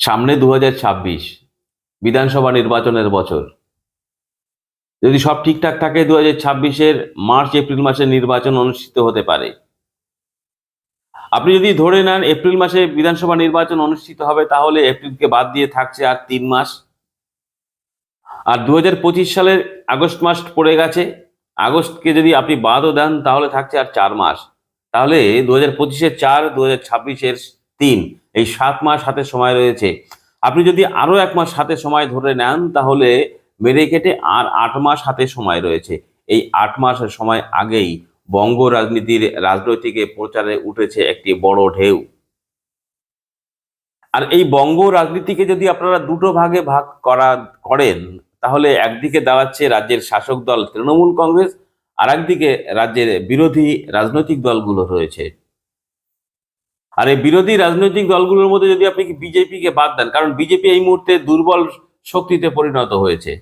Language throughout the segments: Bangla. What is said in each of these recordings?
সামনে দু হাজার ছাব্বিশ বিধানসভা নির্বাচনের বছর। যদি সব ঠিকঠাক থাকে দু হাজার মার্চ, এপ্রিল মাসে নির্বাচন অনুষ্ঠিত হতে পারে। আপনি যদি ধরে নেন, এপ্রিল মাসে বিধানসভা নির্বাচন অনুষ্ঠিত হবে, তাহলে এপ্রিলকে বাদ দিয়ে থাকছে আর তিন মাস। আর দু হাজার পঁচিশ সালের আগস্ট মাস পড়ে গেছে। আগস্টকে যদি আপনি বাদও দেন, তাহলে থাকছে আর চার মাস। তাহলে দু হাজার পঁচিশের চার দু হাজার ছাব্বিশের তিন। এই সাত মাস হাতে সময় রয়েছে। আপনি যদি আরও এক মাস হাতে সময় ধরে নেন, তাহলে মেরে কেটে আর আট মাস হাতে সময় রয়েছে। এই আট মাসের সময় আগেই বঙ্গ রাজনীতির রাজনৈতিক প্রচারে উঠেছে একটি বড় ঢেউ। আর এই বঙ্গ রাজনীতিকে যদি আপনারা দুটো ভাগে ভাগ করা, করেন, তাহলে একদিকে দাঁড়াচ্ছে রাজ্যের শাসক দল তৃণমূল কংগ্রেস আর একদিকে রাজ্যের বিরোধী রাজনৈতিক দলগুলো রয়েছে। আর এই বিরোধী রাজনৈতিক দলগুলোর মধ্যে যদি আপনি বিজেপিকে বাদ দেন, কারণ বিজেপি এই মুহূর্তে দুর্বল শক্তিতে পরিণত হয়েছে।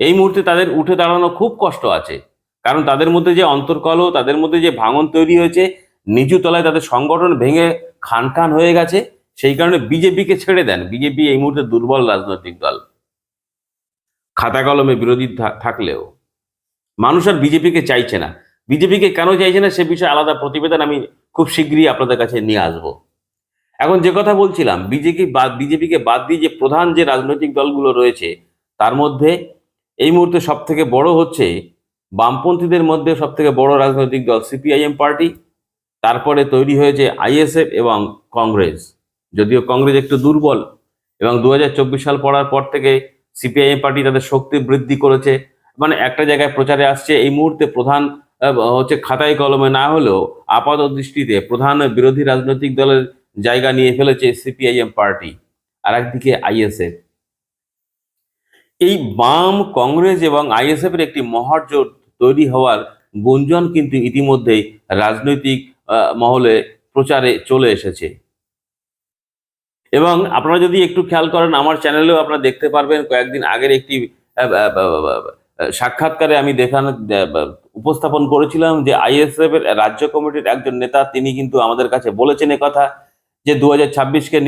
এই মুহূর্তে তাদের উঠে দাঁড়ানো খুব কষ্ট আছে। কারণ তাদের মধ্যে যে অন্তর্কলহ, তাদের মধ্যে যে ভাঙন তৈরি হয়েছে, নিচু তলায় তাদের সংগঠন ভেঙে খান খান হয়ে গেছে, সেই কারণে বিজেপিকে ছেড়ে দেন। বিজেপি এই মুহূর্তে দুর্বল রাজনৈতিক দল। খাতা কলমে বিরোধী থাকলেও। মানুষ আর বিজেপিকে চাইছে না। বিজেপিকে কেন চাইছে না, সে বিষয়ে আলাদা প্রতিবেদন আমি খুব শীঘ্রই আপনাদের কাছে নিয়ে আসব। এখন যে কথা বলছিলাম, বিজেপি বাদ, বিজেপিকে বাদ দিয়ে যে প্রধান যে রাজনৈতিক দলগুলো রয়েছে, তার মধ্যে এই মুহূর্তে সব থেকে বড় হচ্ছে বামপন্থীদের মধ্যে সব থেকে বড় রাজনৈতিক দল সিপিআইএম পার্টি। তারপরে তৈরি হয়েছে আইএসএফ এবং কংগ্রেস। যদিও কংগ্রেস একটু দুর্বল এবং দু হাজার চব্বিশ সাল পড়ার পর থেকে সিপিআইএম পার্টি তাদের শক্তি বৃদ্ধি করেছে। মানে একটা জায়গায় প্রচারে আসছে, এই মুহূর্তে প্রধান হচ্ছে খাতায় কলমে না হলেও আপাত দৃষ্টিতে প্রধান বিরোধী রাজনৈতিক দলের জায়গা নিয়ে ফেলেছে সিপিআইএম পার্টি। আর একদিকে আইএসএফ। এই বাম কংগ্রেস এবং আইএসএফ এর একটি মহাজোট তৈরি হওয়ার গুঞ্জন কিন্তু ইতিমধ্যেই রাজনৈতিক মহলে প্রচারে চলে এসেছে। এবং আপনারা যদি একটু খেয়াল করেন, আমার চ্যানেলেও আপনারা দেখতে পারবেন, কয়েকদিন আগের একটি সাক্ষাৎকারে আমি দেখানো উপস্থাপন করেছিলাম যে আইএসএফ এর রাজ্য কমিটির একজন নেতা, তিনি কিন্তু আমাদের কাছে বলেছেন কথা যে দু হাজার ছাব্বিশকে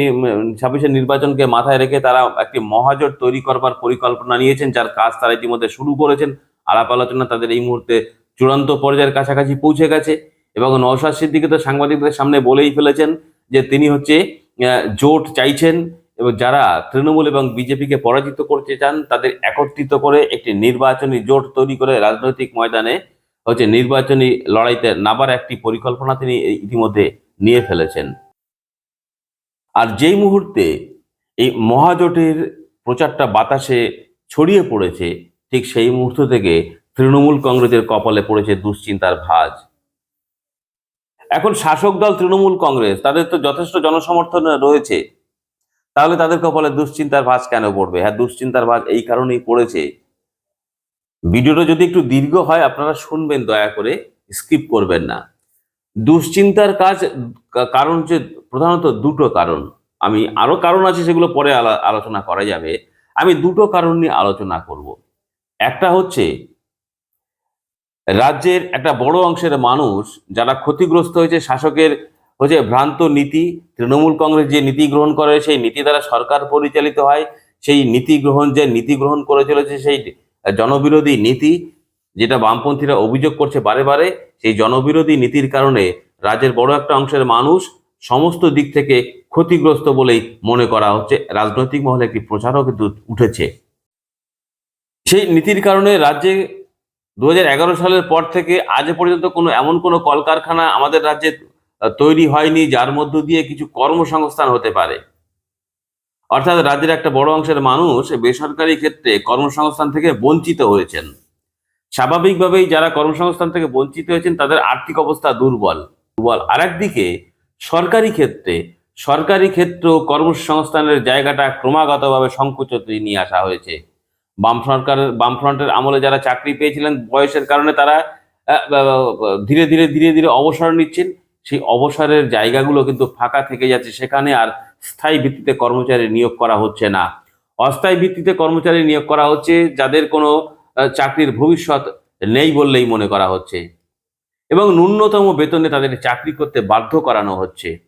ছাব্বিশের নির্বাচনকে মাথায় রেখে তারা একটি মহাজোট তৈরি করবার পরিকল্পনা নিয়েছেন, যার কাজ তারা ইতিমধ্যে শুরু করেছেন। আলাপ আলোচনা তাদের এই মুহূর্তে চূড়ান্ত পর্যায়ের কাছাকাছি পৌঁছে গেছে এবং নওশাদ সিদ্দিকি তো সাংবাদিকদের সামনে বলেই ফেলেছেন যে তিনি হচ্ছে জোট চাইছেন। এবং যারা তৃণমূল এবং বিজেপিকে পরাজিত করতে চান, তাদের একত্রিত করে একটি নির্বাচনী জোট তৈরি করে রাজনৈতিক ময়দানে হচ্ছে নির্বাচনী লড়াইতে নাবার একটি পরিকল্পনা তিনি ইতিমধ্যে নিয়ে ফেলেছেন। আর যেই মুহূর্তে এই মহাজোটের প্রচারটা বাতাসে ছড়িয়ে পড়েছে, ঠিক সেই মুহূর্ত থেকে তৃণমূল কংগ্রেসের কপালে পড়েছে দুশ্চিন্তার ভাঁজ। এখন শাসক দল তৃণমূল কংগ্রেস, তাদের তো যথেষ্ট জনসমর্থন রয়েছে। তাহলে তাদের কপালে দুশ্চিন্তার ভাঁজ কেন পড়বে? হ্যাঁ দুশ্চিন্তার ভাঁজ এই কারণেই পড়েছে। ভিডিওটা যদি একটু দীর্ঘ হয়, আপনারা শুনবেন দয়া করে, স্কিপ করবেন না। দুশ্চিন্তার কাজ কারণ যে প্রধানত দুটো কারণ। আমি আরও কারণ আছে সেগুলো পরে আলোচনা করা যাবে। আমি দুটো কারণ নিয়ে আলোচনা করব। একটা হচ্ছে, রাজ্যের একটা বড় অংশের মানুষ যারা ক্ষতিগ্রস্ত হয়েছে শাসকের হচ্ছে ভ্রান্ত নীতি, তৃণমূল কংগ্রেস যে নীতি গ্রহণ করে, সেই নীতি দ্বারা সরকার পরিচালিত হয়, সেই নীতি গ্রহণ, যে নীতি গ্রহণ করে চলেছে সেই জনবিরোধী নীতি, যেটা বামপন্থীরা অভিযোগ করছে বারে বারে, সেই জনবিরোধী নীতির কারণে রাজ্যের বড় একটা অংশের মানুষ সমস্ত দিক থেকে ক্ষতিগ্রস্ত বলেই মনে করা হচ্ছে। রাজনৈতিক মহলে একটি প্রচারও কিন্তু উঠেছে। সেই নীতির কারণে রাজ্যে দু হাজার এগারো সালের পর থেকে আজ পর্যন্ত কোনো এমন কোনো কলকারখানা আমাদের রাজ্যে তৈরি হয়নি, যার মধ্য দিয়ে কিছু কর্মসংস্থান হতে পারে। অর্থাৎ রাজ্যের একটা বড় অংশের মানুষ বেসরকারি ক্ষেত্রে কর্মসংস্থান থেকে বঞ্চিত হয়েছেন। স্বাভাবিকভাবেই যারা কর্মসংস্থান থেকে বঞ্চিত হয়েছেন, তাদের আর্থিক অবস্থা দুর্বল। দুর্বল। আর একদিকে সরকারি ক্ষেত্রে, সরকারি ক্ষেত্র কর্মসংস্থানের জায়গাটা ক্রমাগতভাবে সংকুচতে নিয়ে আসা হয়েছে। বাম সরকারের বামফ্রন্টের আমলে যারা চাকরি পেয়েছিলেন, বয়সের কারণে তারা ধীরে ধীরে ধীরে ধীরে অবসর নিচ্ছেন। সেই অবসরের জায়গাগুলো কিন্তু ফাঁকা থেকে যাচ্ছে। সেখানে আর স্থায়ী ভিত্তিতে কর্মচারী নিয়োগ করা হচ্ছে না। অস্থায়ী ভিত্তিতে কর্মচারী নিয়োগ করা হচ্ছে, যাদের কোনো চাকরির ভবিষ্যৎ নেই বললেই মনে করা হচ্ছে। এবং ন্যূনতম বেতনে তাদের চাকরি করতে বাধ্য করানো হচ্ছে।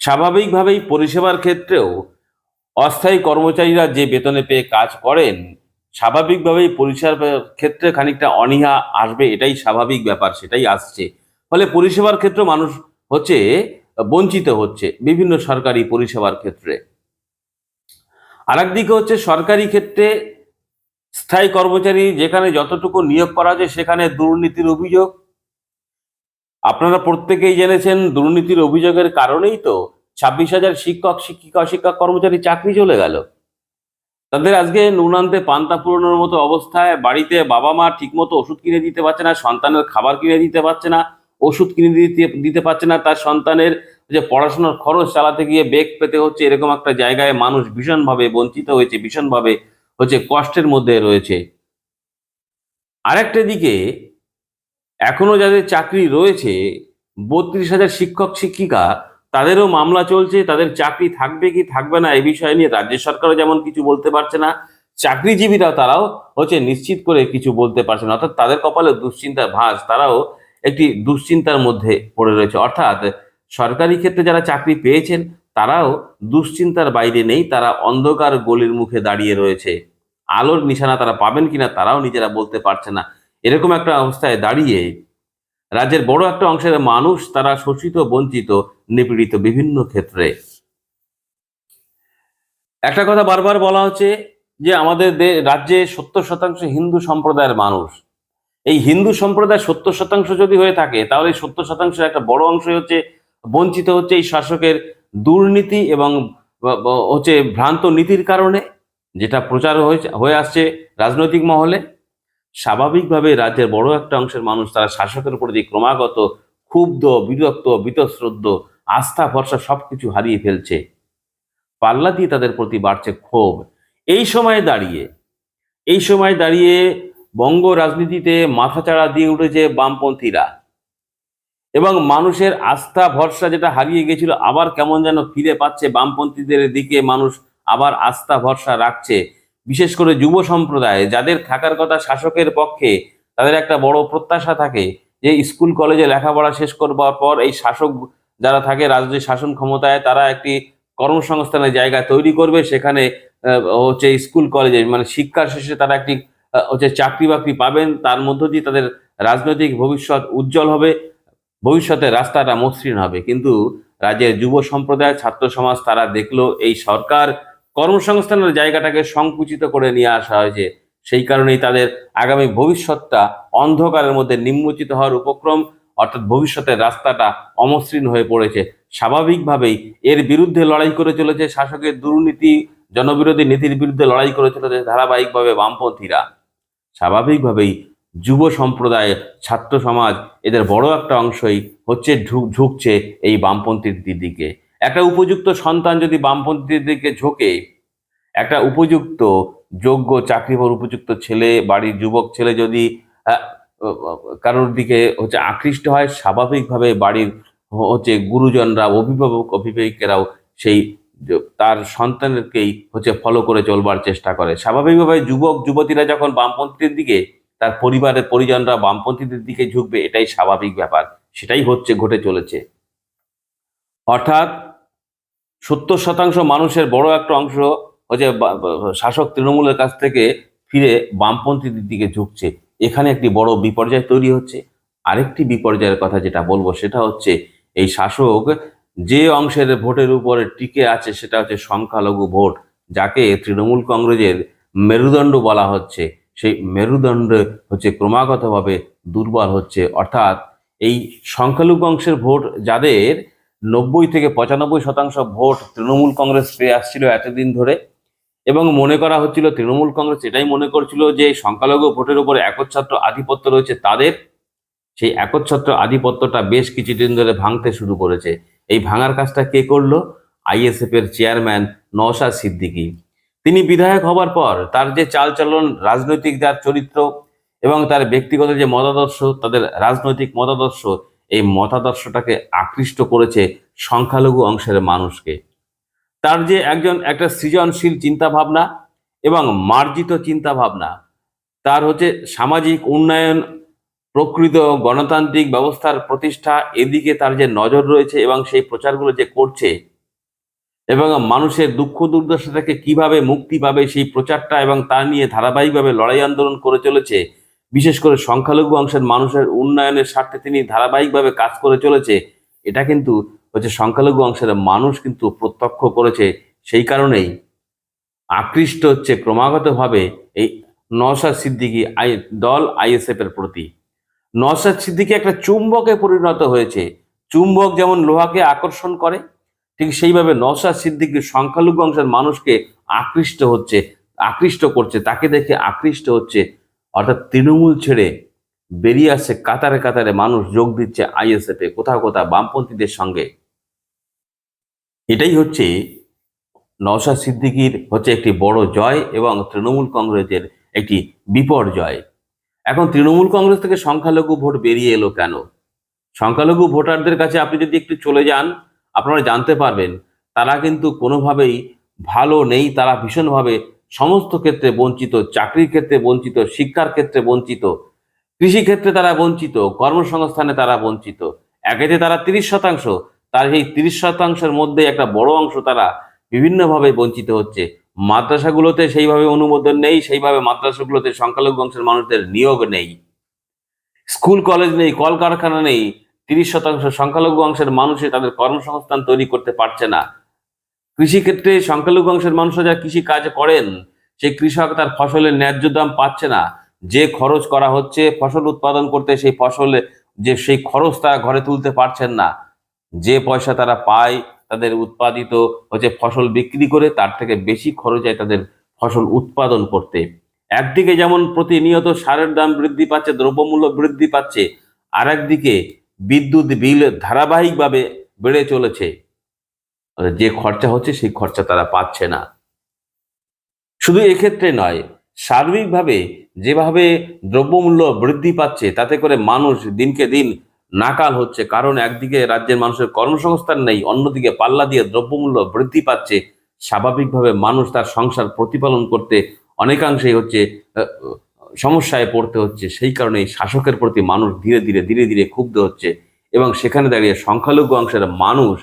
স্বাভাবিকভাবেই পরিষেবার ক্ষেত্রেও অস্থায়ী কর্মচারীরা যে বেতনে পেয়ে কাজ করেন, স্বাভাবিকভাবেই পরিষেবার ক্ষেত্রে খানিকটা অনীহা আসবে, এটাই স্বাভাবিক ব্যাপার, সেটাই আসছে। ফলে পরিষেবার ক্ষেত্রে মানুষ হচ্ছে, বঞ্চিত হচ্ছে বিভিন্ন সরকারি পরিষেবার ক্ষেত্রে। আরেকদিকে হচ্ছে সরকারি ক্ষেত্রে স্থায়ী কর্মচারী যেখানে যতটুকু নিয়োগ করা যায় সেখানে দুর্নীতির অভিযোগ। আপনারা প্রত্যেকেই জেনেছেন দুর্নীতির অভিযোগের কারণেই তো ছাব্বিশ হাজার শিক্ষক, শিক্ষিকা অশিক্ষক কর্মচারী চাকরি চলে গেল। তাদের আজকে নুনান্তে পান্তা পুরোনোর মতো অবস্থায় বাড়িতে বাবা মা ঠিকমতো ওষুধ কিনে দিতে পারছে না, সন্তানের খাবার কিনে দিতে পারছে না ওষুধ কিনে দিতে দিতে পারছে না, তার সন্তানের যে পড়াশোনার খরচ চালাতে গিয়ে বেগ পেতে হচ্ছে, এরকম একটা জায়গায় মানুষ ভীষণভাবে বঞ্চিত হয়েছে, ভীষণভাবে হচ্ছে কষ্টের মধ্যে রয়েছে। আরেকটা দিকে, এখনও যাদের চাকরি রয়েছে, বত্রিশ হাজার শিক্ষক, শিক্ষিকা, তাদেরও মামলা চলছে, তাদের চাকরি থাকবে কি থাকবে না এই বিষয় নিয়ে রাজ্য সরকারও যেমন কিছু বলতে পারছে না চাকরিজীবীরা তারাও হচ্ছে নিশ্চিত করে কিছু বলতে পারছে না, অর্থাৎ তাদের কপালে দুশ্চিন্তার ভাঁজ, তারাও একটি দুশ্চিন্তার মধ্যে পড়ে রয়েছে। অর্থাৎ সরকারি ক্ষেত্রে যারা চাকরি পেয়েছেন, তারাও দুশ্চিন্তার বাইরে নেই, তারা অন্ধকার গলির মুখে দাঁড়িয়ে রয়েছে। আলোর নিশানা তারা পাবেন কিনা তারাও নিজেরা বলতে পারছে না। এরকম একটা অবস্থায় দাঁড়িয়ে রাজ্যের বড় একটা অংশের মানুষ তারা শোষিত, বঞ্চিত, নিপীড়িত বিভিন্ন ক্ষেত্রে। একটা কথা বারবার বলা হচ্ছে যে আমাদের রাজ্যে সত্তর শতাংশ হিন্দু সম্প্রদায়ের মানুষ। এই হিন্দু সম্প্রদায় সত্তর শতাংশ যদি হয়ে থাকে, তাহলে সত্তর শতাংশের একটা বড় অংশ হচ্ছে, বঞ্চিত হচ্ছে এই শাসকের দুর্নীতি এবং হচ্ছে ভ্রান্ত নীতির কারণে, যেটা প্রচার হয়ে আসছে রাজনৈতিক মহলে। স্বাভাবিকভাবে রাজ্যের বড় একটা অংশের মানুষ তারা শাসকের উপর যে ক্রমাগত ক্ষুব্ধ, বিরক্ত, বিতশ্রদ্ধ, আস্থা, ভরসা সবকিছু হারিয়ে ফেলছে। পাল্লা দিয়ে তাদের প্রতি বাড়ছে ক্ষোভ। এই সময় দাঁড়িয়ে, এই সময় দাঁড়িয়ে বঙ্গ রাজনীতিতে মাথাচাড়া দিয়ে উঠেছে বামপন্থীরা। এবং মানুষের আস্থা, ভরসা যেটা হারিয়ে গেছিল, আবার কেমন যেন ফিরে পাচ্ছে বামপন্থীদের দিকে। মানুষ আবার আস্থা, ভরসা রাখছে। বিশেষ করে যুব সম্প্রদায়, যাদের থাকার কথা শাসকের পক্ষে, তাদের একটা বড় প্রত্যাশা থাকে যে স্কুল, কলেজে লেখাপড়া শেষ করবার পর এই শাসক যারা থাকে রাজ্যের শাসন ক্ষমতায়, তারা একটি কর্মসংস্থানের জায়গা তৈরি করবে। সেখানে হচ্ছে স্কুল, কলেজে মানে শিক্ষার শেষে তারা একটি হচ্ছে চাকরি বাকরি পাবেন, তার মধ্য দিয়ে তাদের রাজনৈতিক ভবিষ্যৎ উজ্জ্বল হবে ভবিষ্যতের রাস্তাটা মসৃণ হবে। কিন্তু রাজ্যের যুব সম্প্রদায়, ছাত্র সমাজ, তারা দেখল এই সরকার কর্মসংস্থানের জায়গাটাকে সংকুচিত করে নিয়ে আসা হয়েছে। সেই কারণেই তাদের আগামী ভবিষ্যৎটা অন্ধকারের মধ্যে নিম্নচিত হওয়ার উপক্রম, অর্থাৎ ভবিষ্যতের রাস্তাটা অমসৃণ হয়ে পড়েছে। স্বাভাবিকভাবেই এর বিরুদ্ধে লড়াই করে চলেছে শাসকের দুর্নীতি, জনবিরোধী নীতির বিরুদ্ধে লড়াই করে চলেছে ধারাবাহিকভাবে বামপন্থীরা। স্বাভাবিকভাবেই যুব সম্প্রদায় ছাত্র সমাজ এদের বড় একটা অংশই হচ্ছে ঝুঁক ঝুঁকছে এই বামপন্থীর দিকে। একটা উপযুক্ত সন্তান যদি বামপন্থীর দিকে ঝোঁকে, একটা উপযুক্ত যোগ্য চাকরিভর উপযুক্ত ছেলে, বাড়ির যুবক ছেলে যদি কারোর দিকে হচ্ছে আকৃষ্ট হয়, স্বাভাবিকভাবে বাড়ির হচ্ছে গুরুজনরা অভিভাবক, অভিভাবিকেরাও সেই তার সন্তানকেই হচ্ছে ফলো করে চলবার চেষ্টা করে। স্বাভাবিকভাবে যুবক, যুবতীরা যখন বামপন্থীর দিকে, তার পরিবারের পরিজনরা বামপন্থীদের দিকে ঝুঁকবে, এটাই স্বাভাবিক ব্যাপার। সেটাই হচ্ছে, ঘটে চলেছে। অর্থাৎ সত্তর শতাংশ মানুষের বড় একটা অংশ হচ্ছে শাসক তৃণমূলের কাছ থেকে ফিরে বামপন্থীদের দিকে ঝুঁকছে। এখানে একটি বড় বিপর্যয় তৈরি হচ্ছে। আরেকটি বিপর্যয়ের কথা যেটা বলব, সেটা হচ্ছে এই শাসক যে অংশের ভোটের উপরে টিকে আছে সেটা হচ্ছে সংখ্যালঘু ভোট, যাকে তৃণমূল কংগ্রেসের মেরুদণ্ড বলা হচ্ছে। সেই মেরুদণ্ড হচ্ছে ক্রমাগতভাবে দুর্বল হচ্ছে। অর্থাৎ এই সংখ্যালঘু অংশের ভোট যাদের নব্বই থেকে পঁচানব্বই শতাংশ ভোট তৃণমূল কংগ্রেস পেয়ে আসছিল এতদিন ধরে, এবং মনে করা হচ্ছিল তৃণমূল কংগ্রেস এটাই মনে করছিল যে সংখ্যালঘু ভোটের উপরে একচ্ছত্র আধিপত্য রয়েছে তাদের। সেই একচ্ছত্র আধিপত্যটা বেশ কিছুদিন ধরে ভাঙতে শুরু করেছে। এই ভাঙার কাজটা কে করল? আইএসএফ এর চেয়ারম্যান নওশাদ সিদ্দিকী। তিনি বিধায়ক হবার পর তার যে চালচলন, রাজনৈতিক যার চরিত্র এবং তার ব্যক্তিগত যে মতাদর্শ, তাদের রাজনৈতিক মতাদর্শ, এই মতাদর্শটাকে আকৃষ্ট করেছে সংখ্যালঘু অংশের মানুষকে। তার যে একজন, একটা সৃজনশীল চিন্তা ভাবনা এবং মার্জিত চিন্তা ভাবনা তার হচ্ছে সামাজিক উন্নয়ন প্রকৃত গণতান্ত্রিক ব্যবস্থার প্রতিষ্ঠা এদিকে তার যে নজর রয়েছে এবং সেই প্রচারগুলো যে করছে এবং মানুষের দুঃখ দুর্দশা থেকে কীভাবে মুক্তি পাবে সেই প্রচারটা এবং তা নিয়ে ধারাবাহিকভাবে লড়াই আন্দোলন করে চলেছে, বিশেষ করে সংখ্যালঘু অংশের মানুষের উন্নয়নের স্বার্থে তিনি ধারাবাহিকভাবে কাজ করে চলেছে, এটা কিন্তু হচ্ছে সংখ্যালঘু অংশের মানুষ কিন্তু প্রত্যক্ষ করেছে, সেই কারণেই আকৃষ্ট হচ্ছে ক্রমাগতভাবে এই নওশাদ সিদ্দিকী আই, দল আইএসএফ এর প্রতি। নওশাদ সিদ্দিকী একটা চুম্বকে পরিণত হয়েছে। চুম্বক যেমন লোহাকে আকর্ষণ করে, ঠিক সেইভাবে নওশাদ সিদ্দিকী সংখ্যালঘু অংশের মানুষকে আকৃষ্ট হচ্ছে, আকৃষ্ট করছে, তাকে দেখে আকৃষ্ট হচ্ছে। অর্থাৎ তৃণমূল ছেড়ে বেরিয়ে আসছে কাতারে কাতারে মানুষ যোগ দিচ্ছে আইএসএফ, কোথাও কোথাও বামপন্থীদের সঙ্গে। এটাই হচ্ছে নওশাদ সিদ্দিকীর হচ্ছে একটি বড় জয় এবং তৃণমূল কংগ্রেসের একটি বিপর্যয়। এখন তৃণমূল কংগ্রেস থেকে সংখ্যালঘু ভোট বেরিয়ে এলো কেন? সংখ্যালঘু ভোটারদের কাছে আপনি যদি একটু চলে যান, আপনারা জানতে পারবেন, তারা কিন্তু কোনোভাবেই ভালো নেই, তারা ভীষণভাবে সমস্ত ক্ষেত্রে বঞ্চিত, চাকরির ক্ষেত্রে বঞ্চিত, শিক্ষার ক্ষেত্রে বঞ্চিত, কৃষিক্ষেত্রে তারা বঞ্চিত, কর্মসংস্থানে তারা বঞ্চিত। একেতে তারা তিরিশ শতাংশ, তার এই তিরিশ শতাংশের মধ্যে একটা বড় অংশ তারা বিভিন্নভাবে বঞ্চিত হচ্ছে। মাদ্রাসাগুলোতে সেইভাবে অনুমোদন নেই, সেইভাবে মাদ্রাসাগুলোতে সংখ্যালঘু অংশের মানুষদের নিয়োগ নেই। স্কুল, কলেজ নেই, কলকারখানা নেই। তিরিশ শতাংশ সংখ্যালঘু অংশের মানুষে তাদের কর্মসংস্থান তৈরি করতে পারছে না। কৃষিক্ষেত্রে সংখ্যালঘু অংশের মানুষরা যা কৃষি কাজ করেন, সেই কৃষক তার ফসলের ন্যায্য দাম পাচ্ছে না। যে খরচ করা হচ্ছে, ফসল উৎপাদন করতে সেই ফসলে, যে সেই খরচ তারা ঘরে তুলতে পারছেন না। যে পয়সা তারা পায় তাদের উৎপাদিত হচ্ছে ফসল বিক্রি করে তার থেকে বেশি খরচ হয় তাদের ফসল উৎপাদন করতে। একদিকে যেমন প্রতিনিয়ত সারের দাম বৃদ্ধি পাচ্ছে, দ্রব্যমূল্য বৃদ্ধি পাচ্ছে আর একদিকে বিদ্যুৎ বিল ধারাবাহিকভাবে বেড়ে চলেছে। যে খরচা হচ্ছে সেই খরচা তারা পাচ্ছে না। শুধু এক্ষেত্রে নয়, সার্বিকভাবে যেভাবে দ্রব্যমূল্য বৃদ্ধি পাচ্ছে, তাতে করে মানুষ দিনকে দিন নাকাল হচ্ছে, কারণ একদিকে রাজ্যের মানুষের কর্মসংস্থান নেই, অন্যদিকে পাল্লা দিয়ে দ্রব্যমূল্য বৃদ্ধি পাচ্ছে। স্বাভাবিকভাবে মানুষ তার সংসার প্রতিপালন করতে অনেকাংশেই হচ্ছে সমস্যায় পড়তে হচ্ছে। সেই কারণে এই শাসকের প্রতি মানুষ ধীরে ধীরে ধীরে ধীরে ক্ষুব্ধ হচ্ছে এবং সেখানে দাঁড়িয়ে সংখ্যালঘু অংশের মানুষ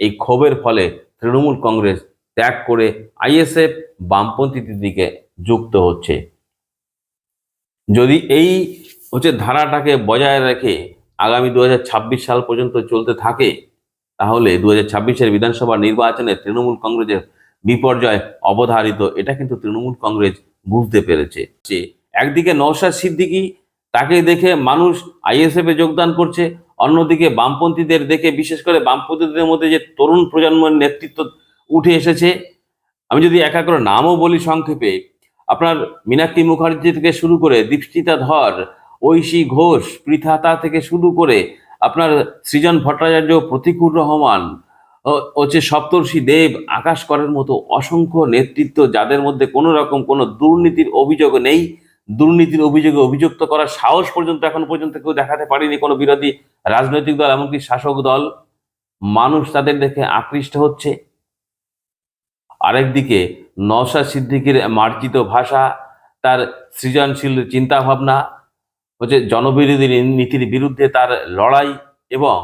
এই ক্ষোভের ফলে তৃণমূল কংগ্রেস ত্যাগ করে আইএসএফ বামপন্থীদের দিকে যুক্ত হচ্ছে। যদি এই হচ্ছে ধারাটাকে বজায় রেখে আগামী দুই হাজার ছাব্বিশ সাল পর্যন্ত চলতে থাকে, তাহলে দু হাজার বিধানসভা নির্বাচনে তৃণমূল কংগ্রেসের বিপর্যয় অবধারিত। এটা কিন্তু তৃণমূল কংগ্রেস বুঝতে পেরেছে। যে একদিকে নওশাদ সিদ্দিকি তাকে দেখে মানুষ আইএসএফ যোগদান করছে, অন্যদিকে বামপন্থীদের দেখে, বিশেষ করে বামপন্থীদের মধ্যে যে তরুণ প্রজন্মের নেতৃত্ব উঠে এসেছে, আমি যদি একা করে নামও বলি সংক্ষেপে, আপনার মীনাক্ষী মুখার্জি থেকে শুরু করে দীপশিতা ধর ঐশী ঘোষ পৃথাতা থেকে শুরু করে আপনার সৃজন ভট্টাচার্য, প্রতিকুর রহমান হচ্ছে সপ্তর্ষি দেব, আকাশ করের মতো অসংখ্য নেতৃত্ব যাদের মধ্যে কোনো রকম কোনো দুর্নীতির অভিযোগ নেই। দুর্নীতির অভিযোগে অভিযুক্ত করার সাহস পর্যন্ত এখন পর্যন্ত কেউ দেখাতে পারেনি কোনো বিরোধী রাজনৈতিক দল, এমনকি শাসক দল। মানুষ তাদের দেখে আকৃষ্ট হচ্ছে। আরেকদিকে নওশাদ সিদ্দিকীর মার্জিত ভাষা, তার সৃজনশীল চিন্তা ভাবনা হচ্ছে জনবিরোধী নীতির বিরুদ্ধে তার লড়াই এবং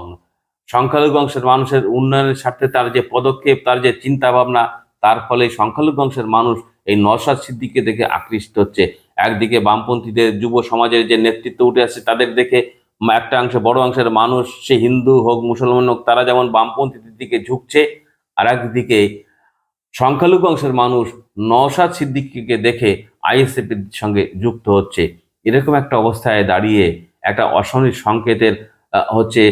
সংখ্যালঘু অংশের মানুষের উন্নয়নের স্বার্থে তার যে পদক্ষেপ, তার যে চিন্তা ভাবনা তার ফলে সংখ্যালঘু অংশের মানুষ এই নওশাদ সিদ্দিককে দেখে আকৃষ্ট হচ্ছে। একদিকে বামপন্থীদের যুব সমাজের যে নেতৃত্ব উঠে আসছে, তাদের দেখে একটা অংশ বড় অংশের মানুষ, সে হিন্দু হোক, মুসলমান হোক, তারা যেমন বামপন্থীদের দিকে ঝুঁকছে, আর একদিকে সংখ্যালঘু অংশের মানুষ নওশাদ সিদ্দিকীকে দেখে আইএসএফ এর সঙ্গে যুক্ত হচ্ছে। এরকম একটা অবস্থায় দাঁড়িয়ে একটা অশনির সংকেতের হচ্ছে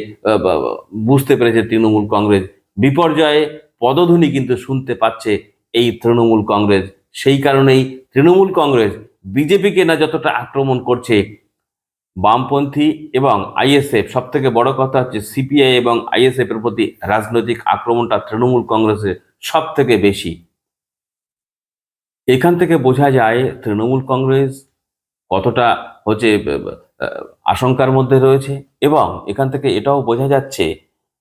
বুঝতে পেরেছে তৃণমূল কংগ্রেস। বিপর্যয়ে পদধ্বনি কিন্তু শুনতে পাচ্ছে এই তৃণমূল কংগ্রেস। সেই কারণেই তৃণমূল কংগ্রেস বিজেপিকে না যতটা আক্রমণ করছে, বামপন্থী এবং আইএসএফ সব থেকে বড় কথা হচ্ছে সিপিআই এবং আইএসএফ এর প্রতি রাজনৈতিক আক্রমণটা তৃণমূল কংগ্রেসের সব থেকে বেশি। এখান থেকে বোঝা যায় তৃণমূল কংগ্রেস কতটা হচ্ছে আশঙ্কার মধ্যে রয়েছে এবং এখান থেকে এটাও বোঝা যাচ্ছে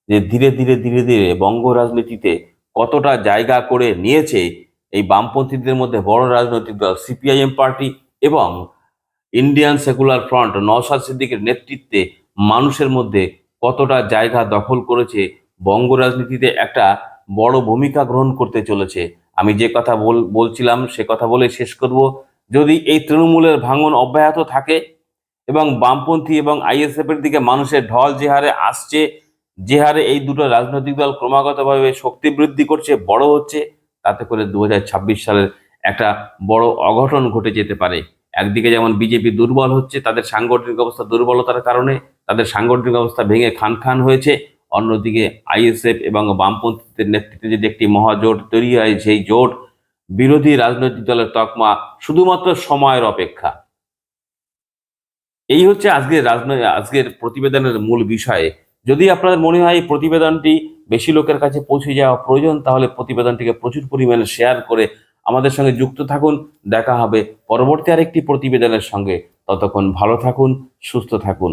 যে ধীরে ধীরে ধীরে ধীরে বঙ্গ রাজনীতিতে কতটা জায়গা করে নিয়েছে এই বামপন্থীদের মধ্যে বড় রাজনৈতিক দল, সিপিআইএম পার্টি এবং ইন্ডিয়ান সেকুলার ফ্রন্ট, নওশাদ সিদ্দিকের নেতৃত্বে মানুষের মধ্যে কতটা জায়গা দখল করেছে, বঙ্গ রাজনীতিতে একটা বড় ভূমিকা গ্রহণ করতে চলেছে। আমি যে কথা বল, বলছিলাম সে কথা বলে শেষ করব। যদি এই তৃণমূলের ভাঙন অব্যাহত থাকে এবং বামপন্থী এবং আইএসএফ এর দিকে মানুষের ঢল যে হারে আসছে, যে হারে এই দুটো রাজনৈতিক দল ক্রমাগতভাবে শক্তি বৃদ্ধি করছে, বড় হচ্ছে, তাতে করে দু হাজার ছাব্বিশ সালের একটা বড় অঘটন ঘটে যেতে পারে। একদিকে যেমন বিজেপি দুর্বল হচ্ছে, তাদের সাংগঠনিক অবস্থা দুর্বলতার কারণে তাদের সাংগঠনিক অবস্থা ভেঙে খান খান হয়েছে। অন্যদিকে আইএসএফ এবং বামপন্থীদের নেতৃত্বে যদি একটি মহাজোট তৈরি হয়, সেই জোট বিরোধী রাজনৈতিক দলের তকমা শুধুমাত্র সময়ের অপেক্ষা। এই হচ্ছে আজকের রাজনৈতিক আজকের প্রতিবেদনের মূল বিষয়ে। যদি আপনাদের মনে হয় প্রতিবেদনটি বেশি লোকের কাছে পৌঁছে যাওয়া প্রয়োজন, তাহলে প্রতিবেদনটিকে প্রচুর পরিমাণে শেয়ার করে আমাদের সঙ্গে যুক্ত থাকুন। দেখা হবে পরবর্তী আরেকটি প্রতিবেদনের সঙ্গে। ততক্ষণ ভালো থাকুন, সুস্থ থাকুন।